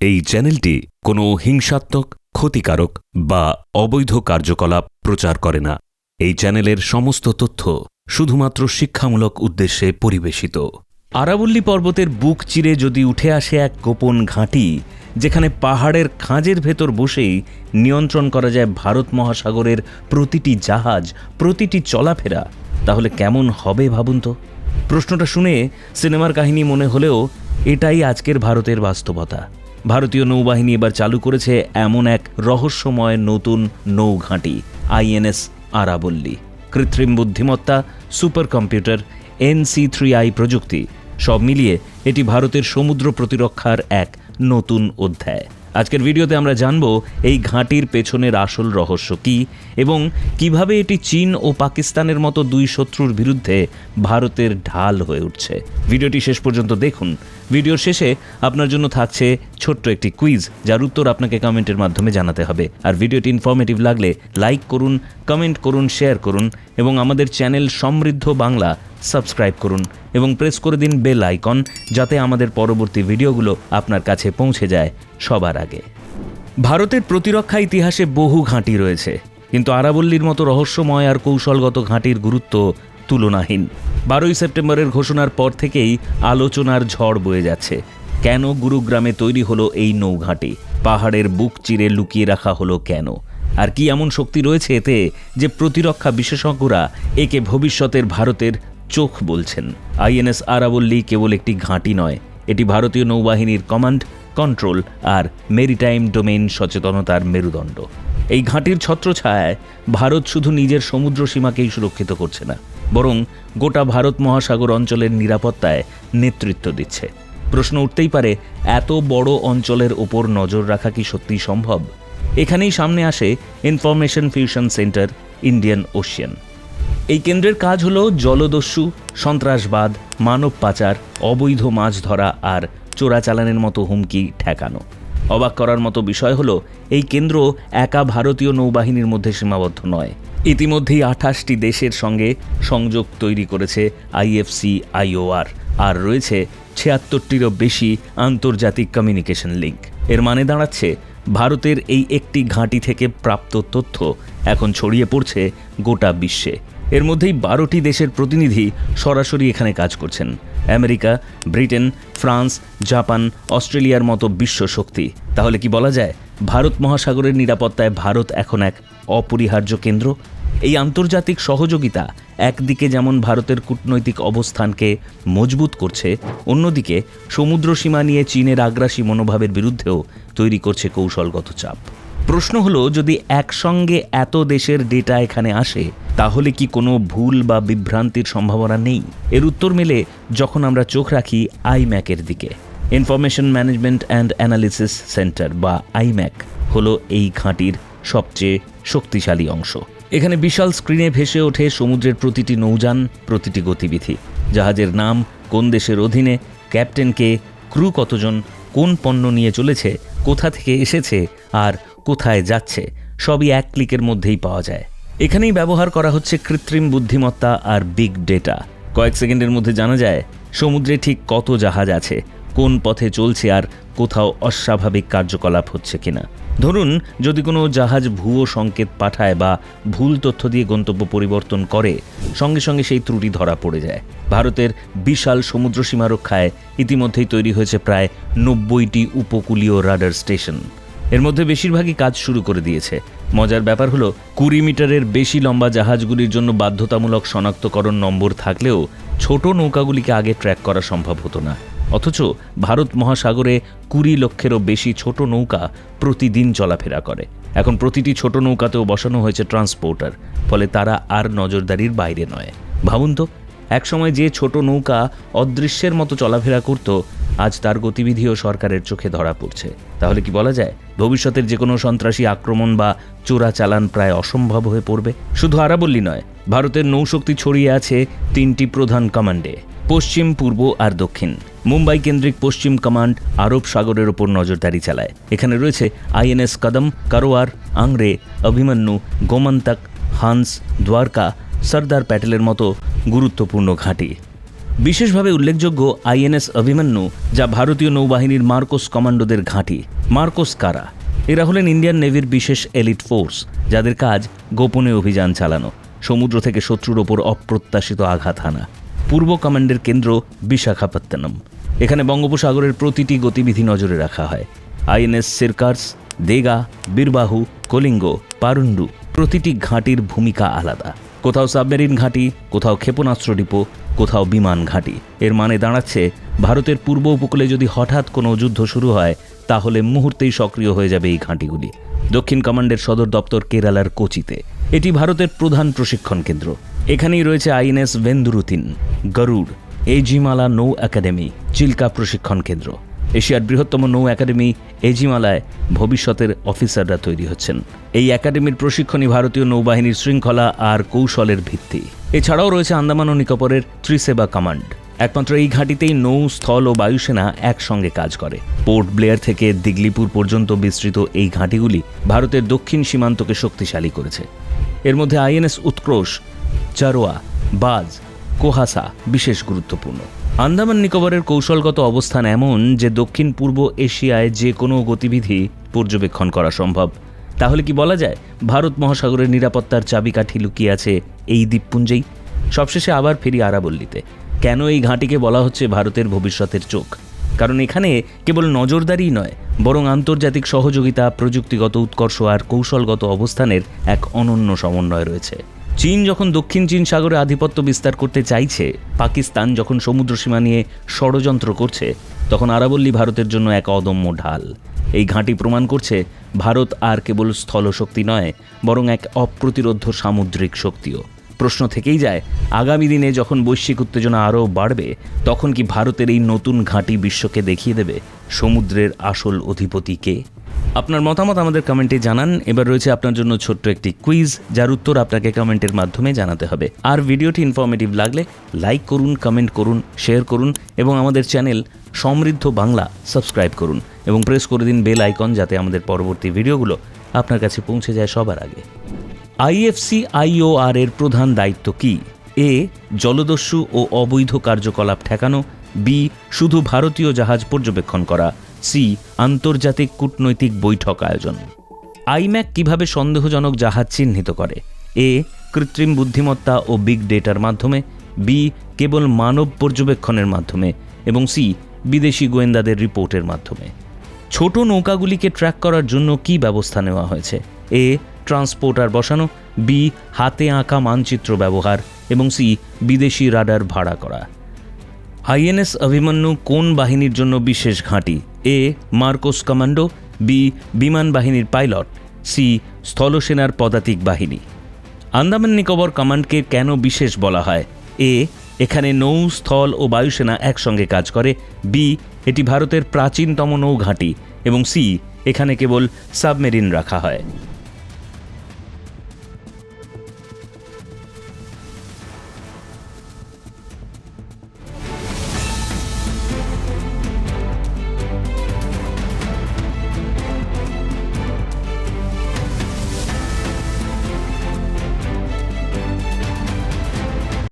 এই চ্যানেলটি কোনো হিংসাত্মক, ক্ষতিকারক বা অবৈধ কার্যকলাপ প্রচার করে না। এই চ্যানেলের সমস্ত তথ্য শুধুমাত্র শিক্ষামূলক উদ্দেশ্যে পরিবেশিত। আরাবল্লী পর্বতের বুক চিরে যদি উঠে আসে এক গোপন ঘাঁটি, যেখানে পাহাড়ের খাঁজের ভেতর বসেই নিয়ন্ত্রণ করা যায় ভারত মহাসাগরের প্রতিটি জাহাজ, প্রতিটি চলাফেরা, তাহলে কেমন হবে ভাবুন তো? প্রশ্নটা শুনে সিনেমার কাহিনী মনে হলেও এটাই আজকের ভারতের বাস্তবতা। ভারতীয় নৌবাহিনী এবার চালু করেছে এমন এক রহস্যময় নতুন নৌঘাঁটি, আইএনএস আরাবল্লী। কৃত্রিম বুদ্ধিমত্তা super computer NC three I প্রযুক্তি, সব মিলিয়ে এটি ভারতের সমুদ্র প্রতিরক্ষার এক নতুন অধ্যায়। আজকের ভিডিওতে আমরা জানব এই ঘাঁটির পেছনের আসল রহস্য কি এবং কীভাবে এটি চীন ও পাকিস্তানের মতো দুই শত্রুর বিরুদ্ধে ভারতের ঢাল হয়ে উঠছে। ভিডিওটি শেষ পর্যন্ত দেখুন। ভিডিওর শেষে আপনার জন্য থাকছে ছোট্ট একটি কুইজ যার উত্তর আপনাকে কমেন্টের মাধ্যমে জানাতে হবে। আর ভিডিওটি ইনফরমেটিভ লাগলে লাইক করুন কমেন্ট করুন শেয়ার করুন, এবং আমাদের চ্যানেল সমৃদ্ধ বাংলা সাবস্ক্রাইব করুন, এবং প্রেস করে দিন বেল আইকন যাতে আমাদের পরবর্তী ভিডিওগুলো আপনার কাছে পৌঁছে যায় সবার আগে। ভারতের প্রতিরক্ষা ইতিহাসে বহু ঘাঁটি রয়েছে, কিন্তু আরাবল্লীর মতো রহস্যময় আর কৌশলগত ঘাঁটির গুরুত্ব তুলনাহীন। বারোই সেপ্টেম্বরের ঘোষণার পর থেকেই আলোচনার ঝড় বয়ে যাচ্ছে। কেন গুরুগ্রামে তৈরি হলো এই নৌঘাঁটি? পাহাড়ের বুক চিরে লুকিয়ে রাখা হলো কেন? আর কি এমন শক্তি রয়েছে এতে যে প্রতিরক্ষা বিশেষজ্ঞরা একে ভবিষ্যতের ভারতের চোখ বলছেন? আইএনএস আরাবল্লী কেবল একটি ঘাঁটি নয়, এটি ভারতীয় নৌবাহিনীর কমান্ড, কন্ট্রোল আর মেরিটাইম ডোমেইন সচেতনতার মেরুদণ্ড। এই ঘাঁটির ছত্রছায়ায় ভারত শুধু নিজের সমুদ্র সীমাকেই সুরক্ষিত করছে না বরং গোটা ভারত মহাসাগর অঞ্চলের নিরাপত্তায় নেতৃত্ব দিচ্ছে। প্রশ্ন উঠতেই পারে, এত বড় অঞ্চলের ওপর নজর রাখা কি সত্যিই সম্ভব? এখানেই সামনে আসে information fusion centre, Indian Ocean. এই কেন্দ্রের কাজ হলো জলদস্যু, সন্ত্রাসবাদ, মানব পাচার, অবৈধ মাছ ধরা আর চোরাচালানের মতো হুমকি ঠেকানো। অবাক করার মতো বিষয় হলো, এই কেন্দ্র একা ভারতীয় নৌবাহিনীর মধ্যে সীমাবদ্ধ নয়। ইতিমধ্যেই আঠাশটি দেশের সঙ্গে সংযোগ তৈরি করেছে আইএফসি আইওআর আর। রয়েছে ছিয়াত্তরটিরও বেশি আন্তর্জাতিক কমিউনিকেশন লিঙ্ক এর মানে দাঁড়াচ্ছে ভারতের এই একটি ঘাঁটি থেকে প্রাপ্ত তথ্য এখন ছড়িয়ে পড়ছে গোটা বিশ্বে। এর মধ্যেই বারোটি দেশের প্রতিনিধি সরাসরি এখানে কাজ করছেন। আমেরিকা, ব্রিটেন, ফ্রান্স, জাপান, অস্ট্রেলিয়ার মতো বিশ্ব শক্তি। তাহলে কি বলা যায় ভারত মহাসাগরের নিরাপত্তায় ভারত এখন এক অপরিহার্য কেন্দ্র। এই আন্তর্জাতিক সহযোগিতা একদিকে যেমন ভারতের কূটনৈতিক অবস্থানকে মজবুত করছে, অন্যদিকে সমুদ্র সীমা নিয়ে চীনের আগ্রাসী মনোভাবের বিরুদ্ধেও তৈরি করছে কৌশলগত চাপ। প্রশ্ন হলো, যদি একসঙ্গে এত দেশের ডেটা এখানে আসে, তাহলে কি কোনো ভুল বা বিভ্রান্তির সম্ভাবনা নেই? এর উত্তর মেলে যখন আমরা চোখ রাখি আইম্যাকের দিকে। Information management and analysis centre বা আইম্যাক হলো এই ঘাঁটির সবচেয়ে শক্তিশালী অংশ। এখানে বিশাল স্ক্রিনে ভেসে ওঠে সমুদ্রের প্রতিটি নৌযান, প্রতিটি গতিবিধি। জাহাজের নাম, কোন দেশের অধীনে, ক্যাপ্টেনকে ক্রু কতজন, কোন পণ্য নিয়ে চলেছে, কোথা থেকে এসেছে, আর কোথায় যাচ্ছে, সবই এক ক্লিকের মধ্যেই পাওয়া যায়। এখানেই ব্যবহার করা হচ্ছে কৃত্রিম বুদ্ধিমত্তা আর বিগ ডেটা। কয়েক সেকেন্ডের মধ্যে জানা যায়, সমুদ্রে ঠিক কত জাহাজ আছে কোন পথে চলছে আর কোথাও অস্বাভাবিক কার্যকলাপ হচ্ছে কিনা। ধরুন, যদি কোনো জাহাজ ভুয়ো সংকেত পাঠায় বা ভুল তথ্য দিয়ে গন্তব্য পরিবর্তন করে, সঙ্গে সঙ্গে সেই ত্রুটি ধরা পড়ে যায়। ভারতের বিশাল সমুদ্র সীমা রক্ষায় ইতিমধ্যেই তৈরি হয়েছে প্রায় নব্বইটি উপকূলীয় রাডার স্টেশন। এর মধ্যে বেশিরভাগই কাজ শুরু করে দিয়েছে। মজার ব্যাপার হলো, কুড়ি মিটারের বেশি লম্বা জাহাজগুলির জন্য বাধ্যতামূলক শনাক্তকরণ নম্বর থাকলেও ছোট নৌকাগুলিকে আগে ট্র্যাক করা সম্ভব হতো না। অথচ ভারত মহাসাগরে কুড়ি লক্ষেরও বেশি ছোট নৌকা প্রতিদিন চলাফেরা করে। এখন প্রতিটি ছোট নৌকাতেও বসানো হয়েছে ট্রান্সপোর্টার, ফলে তারা আর নজরদারির বাইরে নয়। ভাবুন তো, একসময় যে ছোট নৌকা অদৃশ্যের মতো চলাফেরা করত, আজ তার গতিবিধিও সরকারের চোখে ধরা পড়ছে। তাহলে কি বলা যায়, ভবিষ্যতের যে কোনো সন্ত্রাসী আক্রমণ বা চোরা চালান প্রায় অসম্ভব হয়ে পড়বে? শুধু আরাবল্লী নয়, ভারতের নৌশক্তি ছড়িয়ে আছে তিনটি প্রধান কমান্ডে। পশ্চিম, পূর্ব আর দক্ষিণ। মুম্বাই কেন্দ্রিক পশ্চিম কমান্ড আরব সাগরের ওপর নজরদারি চালায়। এখানে রয়েছে আইএনএস কদম, কারোয়ার, আংরে, অভিমন্যু, গোমন্তক, হান্স, দ্বারকা, সর্দার প্যাটেলের মতো গুরুত্বপূর্ণ ঘাঁটি। বিশেষভাবে উল্লেখযোগ্য আইএনএস অভিমন্যু, যা ভারতীয় নৌবাহিনীর মার্কোস কমান্ডোদের ঘাঁটি। মার্কোস কারা? এরা হলেন ইন্ডিয়ান নেভির বিশেষ এলিট ফোর্স, যাদের কাজ গোপনে অভিযান চালানো। সমুদ্র থেকে শত্রুর ওপর অপ্রত্যাশিত আঘাত হানা। পূর্ব কমান্ডের কেন্দ্র বিশাখাপত্তনম। এখানে বঙ্গোপসাগরের প্রতিটি গতিবিধি নজরে রাখা হয়। আইএনএস, সিরকার্স, দেগা, বীরবাহু, কলিঙ্গ পারুন্ডু প্রতিটি ঘাঁটির ভূমিকা আলাদা। কোথাও সাবমেরিন ঘাঁটি, কোথাও ক্ষেপণাস্ত্র ডিপো, কোথাও বিমান ঘাঁটি। এর মানে দাঁড়াচ্ছে, ভারতের পূর্ব উপকূলে যদি হঠাৎ কোনো যুদ্ধ শুরু হয়, তাহলে মুহূর্তেই সক্রিয় হয়ে যাবে এই ঘাঁটিগুলি। দক্ষিণ কমান্ডের সদর দপ্তর কেরালার কোচিতে। এটি ভারতের প্রধান প্রশিক্ষণ কেন্দ্র। এখানেই রয়েছে আইএনএস ভেন্দুরুতিন, গরুড়, এজিমালা নৌ একাডেমি, চিল্কা প্রশিক্ষণ কেন্দ্র। এশিয়ার বৃহত্তম নৌ একাডেমি, এজিমালায় ভবিষ্যতের অফিসাররা তৈরি হচ্ছেন। এই একাডেমির প্রশিক্ষণই ভারতীয় নৌবাহিনীর শৃঙ্খলা আর কৌশলের ভিত্তি। এছাড়াও রয়েছে আন্দামান ও নিকোবরের ত্রিসেবা কমান্ড। একমাত্র এই ঘাঁটিতেই নৌ, স্থল ও বায়ুসেনা একসঙ্গে কাজ করে। পোর্ট ব্লেয়ার থেকে দিগলিপুর পর্যন্ত বিস্তৃত এই ঘাঁটিগুলি ভারতের দক্ষিণ সীমান্তকে শক্তিশালী করেছে। এর মধ্যে আইএনএস উৎক্রোশ চারোয়া, বাজ, কোহাসা বিশেষ গুরুত্বপূর্ণ। আন্দামান নিকোবরের কৌশলগত অবস্থান এমন যে দক্ষিণ পূর্ব এশিয়ায় যে কোনো গতিবিধি পর্যবেক্ষণ করা সম্ভব। তাহলে কি বলা যায় ভারত মহাসাগরের নিরাপত্তার চাবিকাঠি লুকিয়ে আছে এই দ্বীপপুঞ্জেই? সবশেষে আবার ফিরি আরাবল্লীতে। কেন এই ঘাঁটিকে বলা হচ্ছে ভারতের ভবিষ্যতের চোখ? কারণ এখানে কেবল নজরদারি নয়, বরং আন্তর্জাতিক সহযোগিতা, প্রযুক্তিগত উৎকর্ষ আর কৌশলগত অবস্থানের এক অনন্য সমন্বয় রয়েছে। চীন যখন দক্ষিণ চীন সাগরে আধিপত্য বিস্তার করতে চাইছে, পাকিস্তান যখন সমুদ্র সীমা নিয়ে ষড়যন্ত্র করছে, তখন আরাবল্লী ভারতের জন্য এক অদম্য ঢাল। এই ঘাঁটি প্রমাণ করছে ভারত আর কেবল স্থলশক্তি নয়, বরং এক অপ্রতিরোধ্য সামুদ্রিক শক্তিও। প্রশ্ন থেকেই যায়, আগামী দিনে যখন বৈশ্বিক উত্তেজনা আরও বাড়বে, তখন কি ভারতের এই নতুন ঘাঁটি বিশ্বকে দেখিয়ে দেবে সমুদ্রের আসল অধিপতি কে? আপনার মতামত আমাদের কমেন্টে জানান। এবার রয়েছে আপনার জন্য ছোট্ট একটি কুইজ যার উত্তর আপনাকে কমেন্টের মাধ্যমে জানাতে হবে। আর ভিডিওটি ইনফরমেটিভ লাগলে লাইক করুন কমেন্ট করুন শেয়ার করুন এবং আমাদের চ্যানেল সমৃদ্ধ বাংলা সাবস্ক্রাইব করুন এবং প্রেস করে দিন বেল আইকন যাতে আমাদের পরবর্তী ভিডিওগুলো আপনার কাছে পৌঁছে যায় সবার আগে। আইএফসি আইওআর এর প্রধান দায়িত্ব কি? এ, জলদস্যু ও অবৈধ কার্যকলাপ ঠেকানো, বি, শুধু ভারতীয় জাহাজ পর্যবেক্ষণ করা সি আন্তর্জাতিক কূটনৈতিক বৈঠক আয়োজন। আইম্যাক কীভাবে সন্দেহজনক জাহাজ চিহ্নিত করে? এ কৃত্রিম বুদ্ধিমত্তা ও বিগ ডেটার মাধ্যমে, বি কেবল মানব পর্যবেক্ষণের মাধ্যমে, এবং সি বিদেশি গোয়েন্দাদের রিপোর্টের মাধ্যমে। ছোট নৌকাগুলিকে ট্র্যাক করার জন্য কি ব্যবস্থা নেওয়া হয়েছে? এ ট্রান্সপোর্টার বসানো, বি হাতে আঁকা মানচিত্র ব্যবহার, এবং সি বিদেশি রাডার ভাড়া করা। আইএনএস অভিমন্যু কোন বাহিনীর জন্য বিশেষ ঘাঁটি? এ, মার্কোস কমান্ডো, বি, বিমান বাহিনীর পাইলট, সি, স্থলসেনার পদাতিক বাহিনী। আন্দামান নিকোবর কমান্ডকে কেন বিশেষ বলা হয়? এ, এখানে নৌ, স্থল ও বায়ুসেনা একসঙ্গে কাজ করে। বি, এটি ভারতের প্রাচীনতম নৌঘাঁটি। এবং সি, এখানে কেবল সাবমেরিন রাখা হয়।